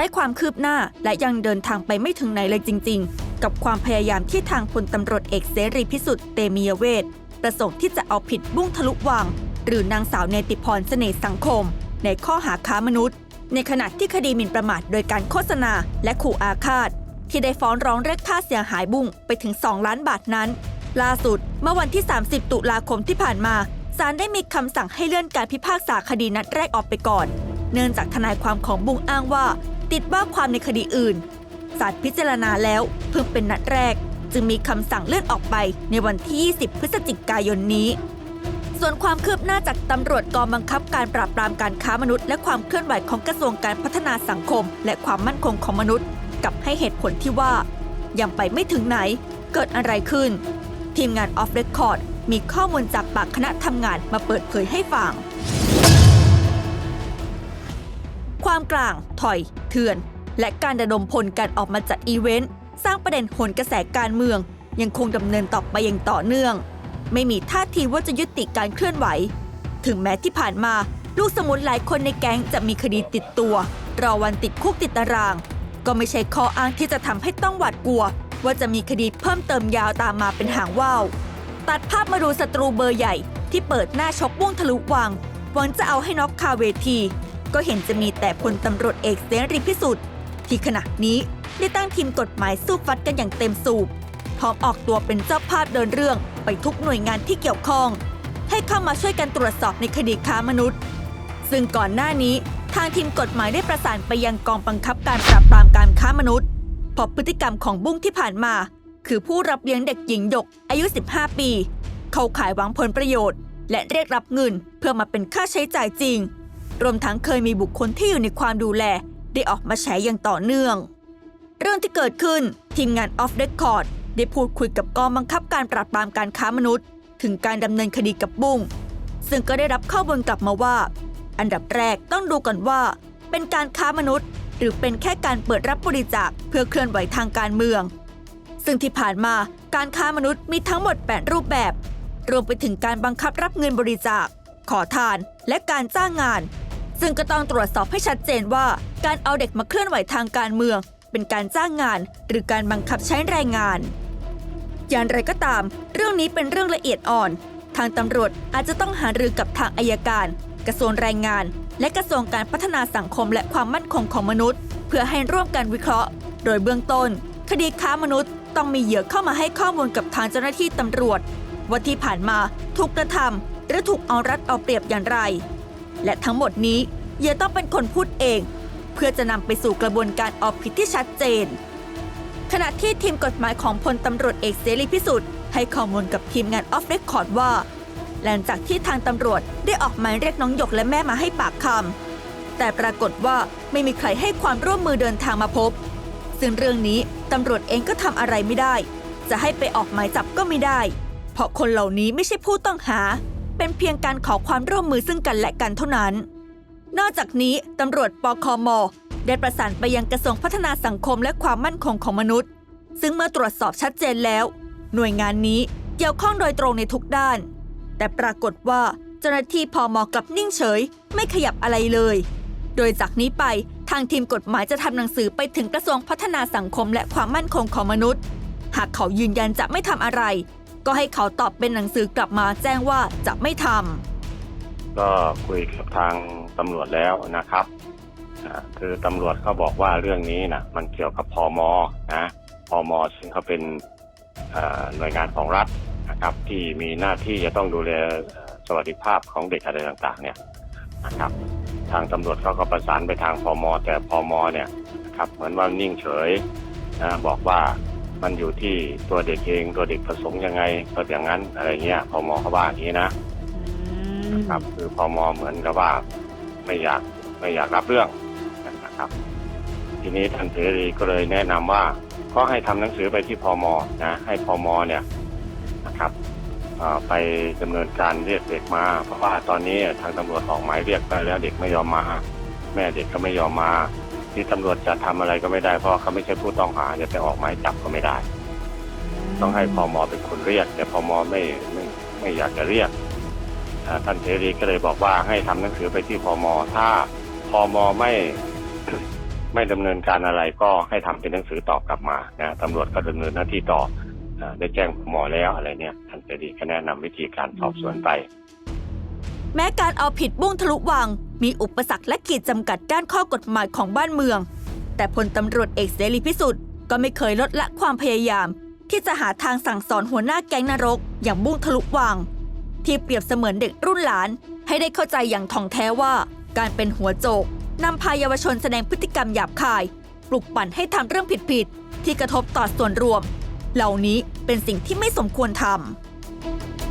ร้ความคืบหน้า และยังเดินทางไปไม่ถึงไหนเลยจริง ๆ กับความพยายามที่ทางพลตำรวจเอกเสรีพิสุทธิ์เตมียเวทประสงค์ที่จะเอาผิดบุ้งทะลุวัง หรือนางสาวเนติพรเสน่ห์สังคม ในข้อหาค้ามนุษย์ ในขณะที่คดีหมิ่นประมาทโดยการโฆษณาและขู่อาฆาต ที่ได้ฟ้องร้องเรียกค่าเสียหายบุ้งไปถึง 2 ล้านบาทนั้น ล่าสุดเมื่อวันที่ 30 ตุลาคมที่ผ่านมาศาลได้มีคำสั่งให้เลื่อนการพิพากษาคดีนัดแรกออกไปก่อน เนื่องจากทนายความของบุ้งอ้างว่า ติดว่าความในคดีอื่นศาลพิจารณาแล้วเพิ่งเป็นนัดแรก จึงมีคำสั่งเลื่อนออกไปในวันที่ 20 พฤศจิกายนนี้ ส่วนความคืบหน้าจากตำรวจกองบังคับการปราบปรามการค้ามนุษย์ และความเคลื่อนไหวของกระทรวงการพัฒนาสังคม และความมั่นคงของมนุษย์ กับให้เหตุผลที่ว่า ยังไปไม่ถึงไหน เกิดอะไรขึ้น ทีมงานออฟเรคคอร์ดมีข้อมูลจากปากคณะทำงานมาเปิดเผยให้ฟัง ความกลาง ถอย เถื่อน และการระดมพลการออกมาจัดอีเวนต์ สร้างประเด็นหนกระแสการเมือง ยังคงดำเนินต่อไปอย่างต่อเนื่อง ไม่มีท่าทีว่าจะยุติการเคลื่อนไหว ถึงแม้ที่ผ่านมาลูกสมุนหลายคนในแก๊งจะมีคดีติดตัวรอวันติดคุกติดตาราง ก็ไม่ใช่ข้ออ้างที่จะทำให้ต้องหวาดกลัว ว่าจะมีคดีเพิ่มเติมยาวตามมาเป็นหางว่าวตัดภาพมาดูศัตรูเบอร์ใหญ่ที่เปิดหน้าชกบุ้งทะลุวังหวังจะเอาให้น็อกคาเวที ก็เห็นจะมีแต่พลตำรวจเอกเสรีพิสุทธิ์ที่ขณะนี้ได้ตั้งทีมกฎหมายสู้ฟัดกันอย่างเต็มสูบพร้อมออกตัวเป็นเจ้าภาพเดินเรื่องไปทุกหน่วยงานที่เกี่ยวข้อง ให้เข้ามาช่วยกันตรวจสอบในคดีค้ามนุษย์ ซึ่งก่อนหน้านี้ทางทีมกฎหมายได้ประสานไปยังกองบังคับการปราบปรามการค้ามนุษย์พบพฤติกรรมของบุ้งที่ผ่านมา คือผู้รับเลี้ยงเด็กหญิงหยกอายุ 15 ปี เขาขายหวังผลประโยชน์ และเรียกรับเงินเพื่อมาเป็นค่าใช้จ่ายจริง รวมทั้งเคยมีบุคคลที่อยู่ในความดูแล ได้ออกมาแฉอย่างต่อเนื่อง เรื่องที่เกิดขึ้นทีมงานออฟเ e คคอร์ดได้พูดคุยกับกองบังคับการปราบปรามการค้ามนุษย์ ถึงการดำเนินคดีกับบุ้งซึ่งก็ได้รับข้อมูลกลับมาว่า อันดับแรกต้องดูก่อนว่า เป็นการค้ามนุษย์ หรือเป็นแค่การเปิดรับบริจาคเพื่อเคลื่อนไหวทางการเมือง ซึ่งที่ผ่านมาการค้ามนุษย์มีทั้งหมด 8 รูปแบบ รวมไปถึงการบังคับรับเงินบริจาค ขอทานและการจ้างงาน ซึ่งก็ต้องตรวจสอบให้ชัดเจนว่า การเอาเด็กมาเคลื่อนไหวทางการเมือง เป็นการจ้างงาน หรือการบังคับใช้แรงงาน อย่างไรก็ตาม เรื่องนี้เป็นเรื่องละเอียดอ่อน ทางตำรวจอาจจะต้องหารือกับทางอายการ กระทรวงแรงงาน และกระทรวงการพัฒนาสังคมและความมั่นคงของมนุษย์ เพื่อให้ร่วมกันวิเคราะห์ โดยเบื้องต้น คดีค้ามนุษย์ต้องมีเหยื่อเข้ามาให้ข้อมูลกับทางเจ้าหน้าที่ตำรวจว่าที่ผ่านมาถูกกระทำหรือถูกเอารัดเอาเปรียบอย่างไร และทั้งหมดนี้เย่ต้องเป็นคนพูดเอง เพื่อจะนำไปสู่กระบวนการเอาผิดที่ชัดเจน ขณะที่ทีมกฎหมายของพลตำรวจเอกเสรีพิสุทธิ์ให้ข้อมูลกับทีมงานออฟเรคคอร์ดว่า หลังจากที่ทางตำรวจได้ออกหมายเรียกน้องหยกและแม่มาให้ปากคำแต่ปรากฏว่าไม่มีใครให้ความร่วมมือเดินทางมาพบ ซึ่งเรื่องนี้ตำรวจเองก็ทำอะไรไม่ได้ จะให้ไปออกหมายจับก็ไม่ได้ เพราะคนเหล่านี้ไม่ใช่ผู้ต้องหา เป็นเพียงการขอความร่วมมือซึ่งกันและกันเท่านั้น นอกจากนี้ตำรวจปคม ได้ประสานไปยังกระทรวงพัฒนาสังคมและความมั่นคงของมนุษย์ ซึ่งเมื่อตรวจสอบชัดเจนแล้ว หน่วยงานนี้เกี่ยวข้องโดยตรงในทุกด้าน แต่ปรากฏว่าเจ้าหน้าที่พอมกลับนิ่งเฉย ไม่ขยับอะไรเลย โดยจากนี้ไปทางทีมกฎหมายจะทำหนังสือไปถึงกระทรวงพัฒนาสังคมและความมั่นคงของมนุษย์ หากเขายืนยันจะไม่ทำอะไร ก็ให้เขาตอบเป็นหนังสือกลับมาแจ้งว่าจะไม่ทำก็คุยกับทางตำรวจแล้วนะครับคือตำรวจเขาบอกว่าเรื่องนี้นะมันเกี่ยวกับพอมนะพอมซึ่งเขาเป็นหน่วยงานของรัฐนะครับ ที่มีหน้าที่จะต้องดูแลสวัสดิภาพของเด็กอะไรต่างๆ เนี่ยนะครับ ทางตำรวจเขาก็ประสานไปทางพอมแต่พอมเนี่ยนะครับเหมือนว่านิ่งเฉยนะบอกว่า มันอยู่ที่ตัวเด็กเองตัวเด็กประสงค์ยังไงก็อย่างนั้นอะไรเงี้ยพอมเขาว่าอย่างนี้นะนะครับ คือพอมเหมือนกับว่าไม่อยากไม่อยากรับเรื่องนะครับ ทีนี้ท่านเสรีก็เลยแนะนำว่าก็ให้ทำหนังสือไปที่พมอนะให้พมอเนี่ยนะครับไปดำเนินการเรียกเด็กมา เพราะว่าตอนนี้ทางตำรวจออกหมายเรียกไปแล้วเด็กไม่ยอมมา แม่เด็กก็ไม่ยอมมา ที่ตำรวจจะทำอะไรก็ไม่ได้เพราะเขาไม่ใช่ผู้ต้องหาจะไปออกหมายจับก็ไม่ได้ ต้องให้พมเป็นคนเรียก แต่พมไม่ไม่ไม่อยากจะเรียกท่านเสรีก็เลยบอกว่าให้ทำหนังสือไปที่พมถ้าพมไม่ไม่ดำเนินการอะไรก็ให้ทำเป็นหนังสือตอบกลับมานะตำรวจก็ดำเนินหน้าที่ต่อได้แจ้งหมอแล้วอะไรเนี่ยท่านเจดีก็แนะนำวิธีการสอบสวนไป แม้การเอาผิดบุ้งทะลุวัง มีอุปสรรคและขีดจำกัดด้านข้อกฎหมายของบ้านเมือง แต่พลตำรวจเอกเสรีพิสุทธิ์ก็ไม่เคยลดละความพยายาม ที่จะหาทางสั่งสอนหัวหน้าแก๊งนรก อย่างบุ้งทะลุวัง ที่เปรียบเสมือนเด็กรุ่นหลาน ให้ได้เข้าใจอย่างท่องแท้ว่า การเป็นหัวโจกนำพาเยาวชนแสดงพฤติกรรมหยาบคาย ปลุกปั่นให้ทำเรื่องผิดๆที่กระทบต่อส่วนรวม เหล่านี้เป็นสิ่งที่ไม่สมควรทำ